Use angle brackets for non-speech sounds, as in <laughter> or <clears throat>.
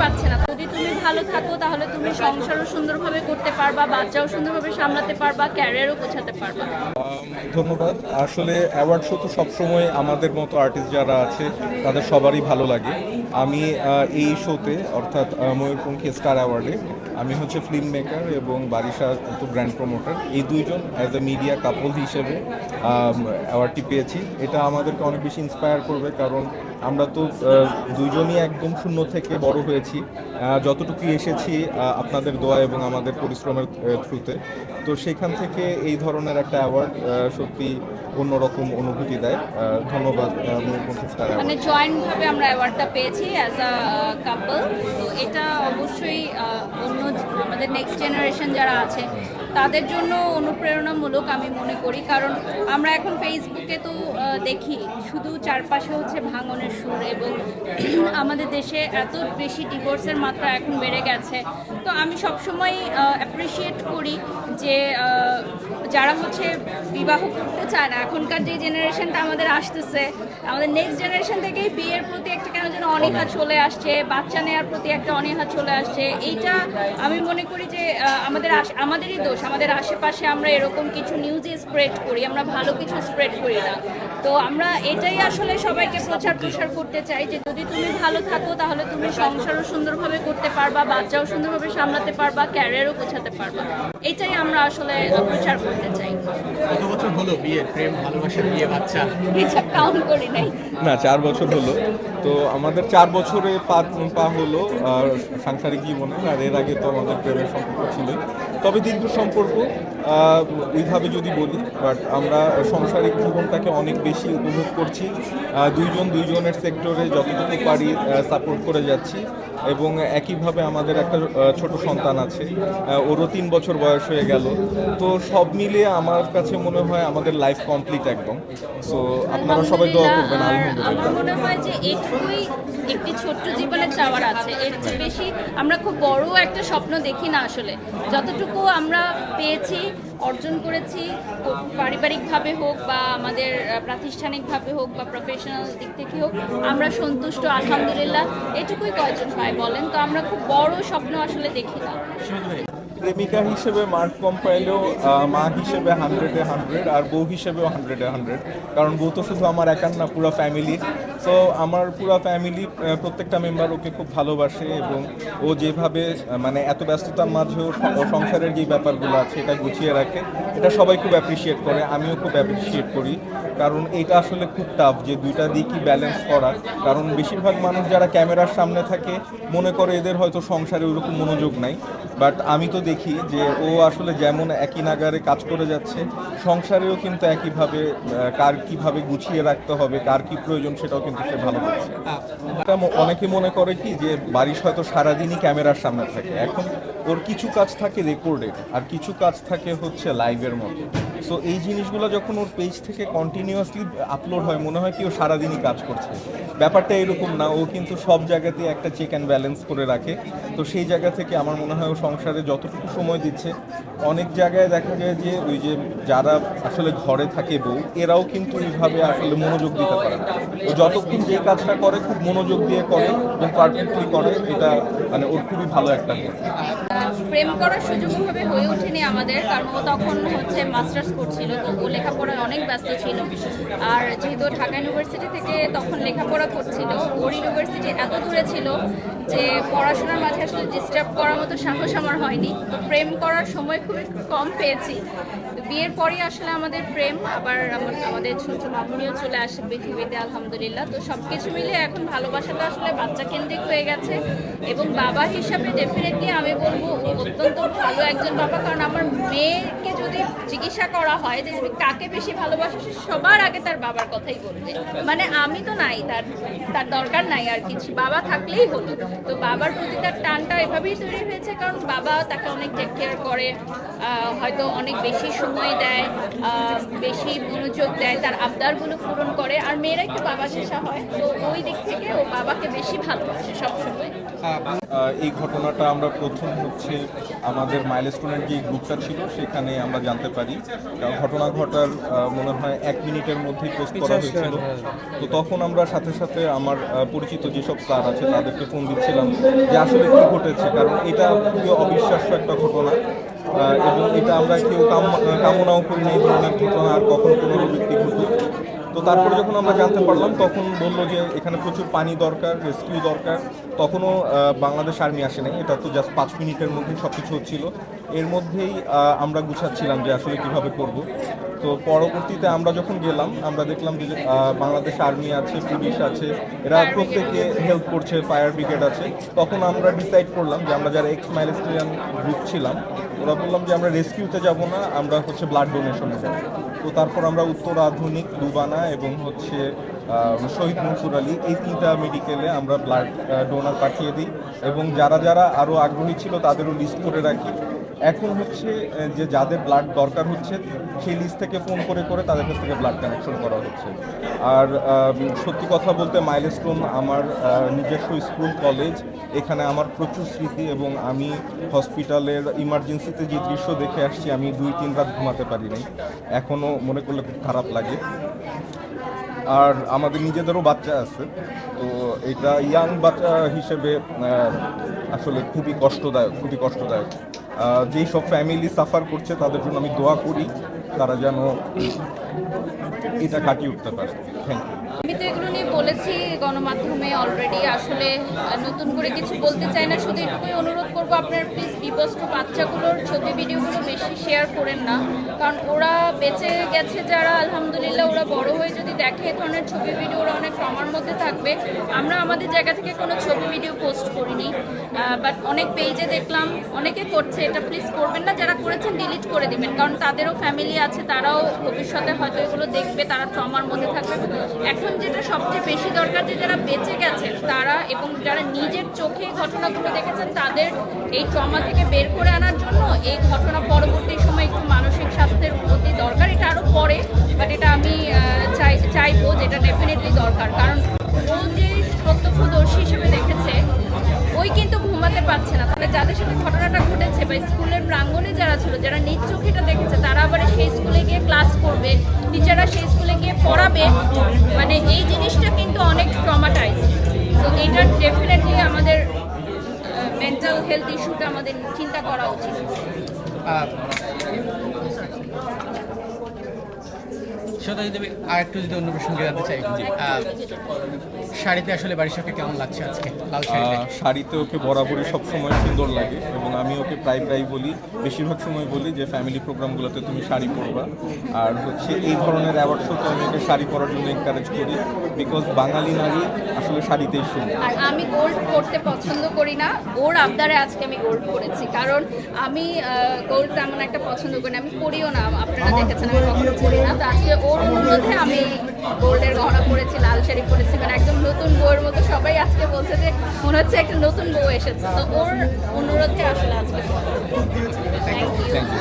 পাচ্ছে না। যদি তুমি ভালো থাকো, তাহলে তুমি সংসারও সুন্দরভাবে করতে পারবা, বাচ্চাও সুন্দরভাবে সামলাতে পারবা ক্যারিয়ারও গোছাতে পারবা। ধন্যবাদ। আসলে অ্যাওয়ার্ড শো তো সবসময় আমাদের মতো আর্টিস্ট যারা আছে, তাদের সবারই ভালো লাগে। আমি এই শোতে অর্থাৎ ময়ূরপঙ্খী স্টার অ্যাওয়ার্ডে আমি হচ্ছে ফিল্ম মেকার এবং বারিশা তো ব্র্যান্ড প্রমোটার এই দুইজন অ্যাজ এ মিডিয়া কাপল হিসেবে অ্যাওয়ার্ডটি পেয়েছি। এটা আমাদেরকে অনেক বেশি ইন্সপায়ার করবে, কারণ আমরা তো দুইজনই একদম শূন্য থেকে বড় হয়েছি। যতটুকু এসেছি আপনাদের দোয়া এবং আমাদের পরিশ্রমের থ্রুতে। তো সেখান থেকে এই ধরনের একটা অ্যাওয়ার্ড সত্যি অন্যরকম অনুভূতি দেয়। ধন্যবাদ মানে জয়েন্ট ভাবে আমরা অ্যাওয়ার্ডটা পেয়েছি অ্যাজ আ কাপল তো এটা অবশ্যই অন্য আমাদের নেক্সট জেনারেশন যারা আছে তাদের জন্য অনুপ্রেরণামূলক আমি মনে করি। কারণ আমরা এখন ফেসবুকে তো দেখি শুধু চারপাশে হচ্ছে ভাঙনের সুর এবং <clears throat> আমাদের দেশে এত বেশি ডিভোর্সের মাত্রা এখন বেড়ে গেছে। তো আমি সবসময় অ্যাপ্রিসিয়েট করি যে যারা হচ্ছে বিবাহ করতে চায় না, এখনকার যে জেনারেশনটা আমাদের আসতেছে, আমাদের নেক্সট জেনারেশন থেকেই বিয়ের প্রতি একটা অনীহা চলে আসছে বাচ্চা নেওয়ার প্রতি একটা অনীহা চলে আসছে। এইটা আমি মনে করি যে আমাদের আমাদেরই দোষ আমাদের আশেপাশে আমরা এরকম কিছু নিউজই স্প্রেড করি আমরা ভালো কিছু স্প্রেড করি না। তো আমরা এটাই আসলে সবাইকে প্রচার প্রসার করতে চাই যে যদি তুমি ভালো থাকো তাহলে তুমি সংসারও সুন্দরভাবে করতে পারবা বাচ্চাও সুন্দরভাবে সামলাতে পারবা ক্যারিয়ারও গোছাতে পারবা। এটাই আমরা আসলে প্রচার করতে চাই। কত বছর হলো বিয়ে প্রেম ভালোবাসা বিয়ে বাচ্চা? কাউন্ট করি নাই। না চার বছর হলো। তো আমাদের চার বছরে পা পা হলো, আর সাংসারিক জীবনে, আর এর আগে তো আমাদের প্রেমের সম্পর্ক ছিল। তবে দীর্ঘ সম্পর্ক ওইভাবে যদি বলি বাট আমরা সাংসারিক জীবনটাকে অনেক বেশি উপভোগ করছি। দুইজন দুইজনের সেক্টরে যতটুকু পারি সাপোর্ট করে যাচ্ছি। এবং একইভাবে আমাদের একটা ছোট সন্তান আছে ওরও তিন বছর বয়স হয়ে গেল। তো সব মিলিয়ে আমার কাছে মনে হয় আমাদের লাইফ কমপ্লিট একদম। সো আপনারা সবাই দোয়া করবেন আলহামদুলিল্লাহ। মনে হয় যে এইটুকুই একটি ছোট্ট জীবনে চাওয়ার আছে। এর চেয়ে বেশি আমরা খুব বড় একটা স্বপ্ন দেখি না আসলে। যতটুকু আমরা পেয়েছি অর্জন করেছি পারিবারিকভাবে হোক বা আমাদের প্রাতিষ্ঠানিকভাবে হোক বা প্রফেশনাল দিক থেকে হোক আমরা সন্তুষ্ট আলহামদুলিল্লাহ। এটুকুই কয়জন হয় বলেন, তো আমরা খুব বড় স্বপ্ন আসলে দেখি না। প্রেমিকা হিসেবে মার্ক কম পাইলেও মা হিসেবে হান্ড্রেডে হান্ড্রেড আর বউ হিসেবেও হান্ড্রেডে হান্ড্রেড কারণ বউ তো শুধু আমার একার না, পুরো ফ্যামিলি তো আমার পুরো ফ্যামিলি প্রত্যেকটা মেম্বার ওকে খুব ভালোবাসে এবং ও যেভাবে মানে এত ব্যস্ততার মাঝেও সংসারের যে ব্যাপারগুলো আছে, এটা গুছিয়ে রাখে, এটা সবাই খুব অ্যাপ্রিসিয়েট করে, আমিও খুব অ্যাপ্রিসিয়েট করি। কারণ এটা আসলে খুব টাফ যে দুইটা দিকই ব্যালেন্স করা। কারণ বেশিরভাগ মানুষ যারা ক্যামেরার সামনে থাকে, মনে করে এদের হয়তো সংসারে ওরকম মনোযোগ নাই। বাট আমি তো দেখি যে ও আসলে যেমন একই নাগারে কাজ করে যাচ্ছে, সংসারেও কিন্তু একইভাবে কার কীভাবে গুছিয়ে রাখতে হবে, কার কি প্রয়োজন সেটাও কিন্তু সে ভালো করছে। অনেকে মনে করে কি যে বারিশ হয়তো সারাদিনই ক্যামেরার সামনে থাকে, এখন ওর কিছু কাজ থাকে রেকর্ডেড আর কিছু কাজ থাকে হচ্ছে লাইভের মতো সো এই জিনিসগুলো যখন ওর পেজ থেকে কন্টিনিউয়াসলি আপলোড হয়, মনে হয় কি ও সারাদিনই কাজ করছে। ব্যাপারটা এরকম না, ও কিন্তু সব জায়গাতে একটা চেক অ্যান্ড ব্যালেন্স করে রাখে। তো সেই জায়গা থেকে আমার মনে হয় ও সংসারে যতটুকু সময় দিচ্ছে, অনেক জায়গায় দেখা যায় যে ওই যে যারা আসলে ঘরে থাকে বউ, এরাও কিন্তু এইভাবে আসলে মনোযোগ দিতে পারে না। ও যতক্ষণ যে কাজটা করে, খুব মনোযোগ দিয়ে করে এবং পারফেক্টলি করে, এটা মানে ওর খুবই ভালো একটা প্রেম করার সুযোগ হয়ে ওঠেনি আমাদের, কারণ ও তখন হচ্ছে মাস্টার্স করছিল, তো ও লেখাপড়ায় অনেক ব্যস্ত ছিল। আর যেহেতু ঢাকা ইউনিভার্সিটি থেকে তখন লেখাপড়া করছিল, ওর ইউনিভার্সিটি এত দূরে ছিল যে পড়াশোনার মাঝে আসলে ডিস্টার্ব করার মতো সাহস আমার হয়নি। তো প্রেম করার সময় খুবই কম পেয়েছি। বিয়ের পরই আসলে আমাদের প্রেম, আবার আমাদের ছোট মামুনিও চলে আসে পৃথিবীতে, আলহামদুলিল্লাহ। তো সব কিছু মিলে এখন ভালোবাসাটা আসলে বাচ্চা কেন্দ্রিক হয়ে গেছে এবং বাবা হিসাবে ডেফিনেটলি আমি বলব অত্যন্ত ভালো একজন বাবা। কারণ আমার মেয়েকে যদি জিজ্ঞাসা করা হয় যে তুমি কাকে বেশি ভালোবাসো সবার আগে তার বাবার কথাই বলবে। মানে আমি তো নাই, তার তার দরকার নাই আর কিছু বাবা থাকলেই হতো তো বাবার প্রতি তার টানটা এভাবেই তৈরি হয়েছে, কারণ বাবা তাকে অনেক টেক কেয়ার করে হয়তো অনেক বেশি সময় সময় দেয় বেশি মনোযোগ দেয় তার আবদারগুলো পূরণ করে। আর মেয়েরা একটু বাবা শেষা হয় তো ওই দিক থেকে ও বাবাকে বেশি ভালোবাসে সবসময়। এই ঘটনাটা আমরা প্রথম হচ্ছে আমাদের মাইলস্টোনের যে গ্রুপটা ছিল সেখানে আমরা জানতে পারি। কারণ ঘটনা ঘটার মনে হয় এক মিনিটের মধ্যেই পোস্ট করা হয়েছিল। তো তখন আমরা সাথে সাথে আমার পরিচিত যেসব স্যার আছে তাদেরকে ফোন দিচ্ছিলাম যে আসলে কি ঘটেছে কারণ এটা খুবই অবিশ্বাস্য একটা ঘটনা। এবং এটা আমরা কেউ কাম- কামনাও করি না এই ধরনের ঘটনা আর কখনো কোনো ব্যক্তি ঘটবে তো তারপরে যখন আমরা জানতে পারলাম, তখন বলল যে এখানে প্রচুর পানি দরকার, রেস্কিউ দরকার। তখনও বাংলাদেশ আর্মি আসে নাই। এটা তো জাস্ট পাঁচ মিনিটের মধ্যেই সব কিছু হচ্ছিল। এর মধ্যেই আমরা গুছাচ্ছিলাম যে আসলে কীভাবে করব। তো পরবর্তীতে আমরা যখন গেলাম, আমরা দেখলাম যে বাংলাদেশ আর্মি আছে, পুলিশ আছে, এরা প্রত্যেকে হেল্প করছে, ফায়ার ব্রিগেড আছে। তখন আমরা ডিসাইড করলাম যে আমরা যারা এক্স মাইলেস্ট্রিয়ান গ্রুপ ছিলাম, ওরা বললাম যে আমরা রেস্কিউতে যাব না, আমরা হচ্ছে ব্লাড ডোনেশনে যাব। তো তারপর আমরা উত্তর আধুনিক, দুবানা এবং হচ্ছে শহীদ মনসুর আলী, এই তিনটা মেডিকেলে আমরা ব্লাড ডোনার পাঠিয়ে দিই। এবং যারা যারা আরও আগ্রহী ছিল, তাদেরও লিস্ট করে রাখি। এখন হচ্ছে যে যাদের ব্লাড দরকার হচ্ছে, সেই লিস্ট থেকে ফোন করে করে তাদের কাছ থেকে ব্লাড কানেকশন করা হচ্ছে। আর সত্যি কথা বলতে মাইলস্টোন আমার নিজস্ব স্কুল কলেজ এখানে আমার প্রচুর স্মৃতি এবং আমি হসপিটালের ইমার্জেন্সিতে যে দৃশ্য দেখে আসছি, আমি দুই, তিন রাত ঘুমাতে পারি নাই এখনও মনে করলে খুব খারাপ লাগে। আর আমাদের নিজেদেরও বাচ্চা আছে। তো এটা ইয়াং বাচ্চা হিসেবে আসলে খুবই কষ্টদায়ক খুবই কষ্টদায়ক। যেই সব ফ্যামিলি সাফার করছে, তাদের জন্য আমি দোয়া করি, তারা যেন এটা কাটিয়ে উঠতে পারে। থ্যাংক ইউ আমি তো এগুলো নিয়ে বলেছি গণমাধ্যমে অলরেডি আসলে নতুন করে কিছু বলতে চাই না। শুধু এটুকুই অনুরোধ করব আপনার প্লিজ বিবস্ত বাচ্চাগুলোর ছবি, ভিডিওগুলো বেশি শেয়ার করেন না। কারণ ওরা বেঁচে গেছে যারা, আলহামদুলিল্লাহ, ওরা বড় হয়ে যদি দেখে এ ধরনের ছবি ভিডিও ওরা অনেক ট্রমার মধ্যে থাকবে। আমরা আমাদের জায়গা থেকে কোনো ছবি ভিডিও পোস্ট করিনি। বাট অনেক পেজে দেখলাম, অনেকে করছে এটা প্লিজ করবেন না। যারা করেছেন ডিলিট করে দিবেন। কারণ তাদেরও ফ্যামিলি আছে, তারাও ভবিষ্যতে হয়তো এগুলো দেখবে, তারা ট্রমার মধ্যে থাকবে। এখন যেটা সবচেয়ে বেশি দরকার যে যারা বেঁচে গেছেন তারা এবং যারা নিজের চোখে ঘটনাগুলো দেখেছেন তাদের এই ট্রমা থেকে বের করে আনার জন্য এই ঘটনা পরবর্তী সময় একটু মানসিক স্বাস্থ্যের উন্নতি দরকার। এটা আরও পরে বাট এটা আমি চাই, চাইব যেটা ডেফিনেটলি দরকার। কারণ ও যে প্রত্যক্ষদর্শী হিসেবে দেখেছে, ওই কিন্তু ঘুমাতে পারছে না। তাহলে যাদের সাথে ঘটনাটা ঘটেছে বা স্কুলের প্রাঙ্গণে যারা ছিল, যারা নিজ চোখে এটা দেখেছে, তারা আবার সেই স্কুলে গিয়ে ক্লাস করবে, টিচাররা সেই স্কুলে গিয়ে পড়াবে মানে এই জিনিসটা কিন্তু অনেক ট্রমাটাইজ তো এটা ডেফিনেটলি আমাদের মেন্টাল হেলথ ইস্যুটা আমাদের চিন্তা করা উচিত। সেটা যদি যদি অন্য প্রসঙ্গে জানতে চাই শাড়িতে আসলে বাড়ির কেমন লাগছে আজকে? লাল শাড়িতে? শাড়িতে ওকে বরাবরই সব সময় সুন্দর লাগে এবং আমি ওকে প্রায় প্রায় বলি বেশিরভাগ সময় বলি যে ফ্যামিলি প্রোগ্রামগুলোতে তুমি শাড়ি পরবা। আর হচ্ছে এই ধরনের অ্যাওয়ার্ড শোতে আমি ওকে শাড়ি পরার জন্য এনকারেজ করি বিকজ বাঙালি নারী আসলে শাড়িতেই সুন্দর। আর আমি গোল্ড পরতে পছন্দ করি না ওর আবদারে আজকে আমি গোল্ড পরেছি। কারণ আমি গোল্ড তেমন একটা পছন্দ করি না আমি পরিও না আপনারা দেখেছেন আমি কখনো পরি না। তো আজকে ওর অনুরোধে আমি গোল্ডের গহনা পরেছি লাল শাড়ি পরেছি মানে একদম নতুন বউয়ের মতো সবাই আজকে বলছে যে মনে হচ্ছে একটা নতুন বউ এসেছে। তো ওর অনুরোধে আসলে আজকে থ্যাংক ইউ থ্যাংক ইউ